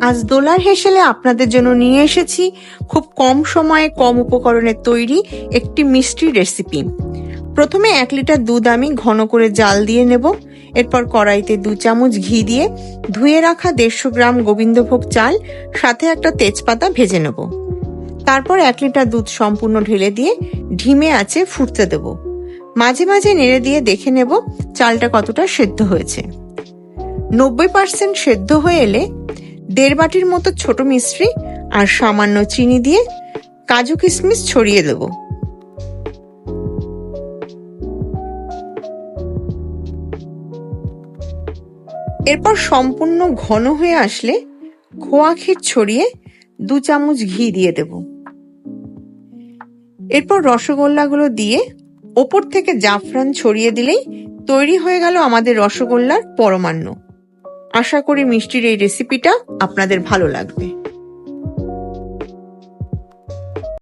আজ দোলার হেসেলে আপনাদের জন্য নিয়ে এসেছি খুব কম সময়ে কম উপকরণে তৈরি একটি মিষ্টি রেসিপি। প্রথমে এক লিটার দুধ আমি ঘন করে জাল দিয়ে নেব, এরপর কড়াইতে দু চামচ ঘি দিয়ে ধুয়ে রাখা দেড়শো গ্রাম গোবিন্দভোগ চাল, সাথে একটা তেজপাতা ভেজে নেব। তারপর এক লিটার দুধ সম্পূর্ণ ঢেলে দিয়ে ঢিমে আছে ফুটতে দেব। মাঝে মাঝে নেড়ে দিয়ে দেখে নেব চালটা কতটা সেদ্ধ হয়েছে। নব্বই পার্সেন্ট সেদ্ধ হয়ে এলে দেড় বাটির মতো ছোট মিশ্রি আর সামান্য চিনি দিয়ে কাজু কিশমিশ ছড়িয়ে দেব। এরপর সম্পূর্ণ ঘন হয়ে আসলে খোয়া ক্ষীর ছড়িয়ে দু চামচ ঘি দিয়ে দেব। এরপর রসগোল্লাগুলো দিয়ে ওপর থেকে জাফরান ছড়িয়ে দিলেই তৈরি হয়ে গেল আমাদের রসগোল্লার পরমান্ন। আশা করি মিষ্টির এই রেসিপিটা আপনাদের ভালো লাগবে।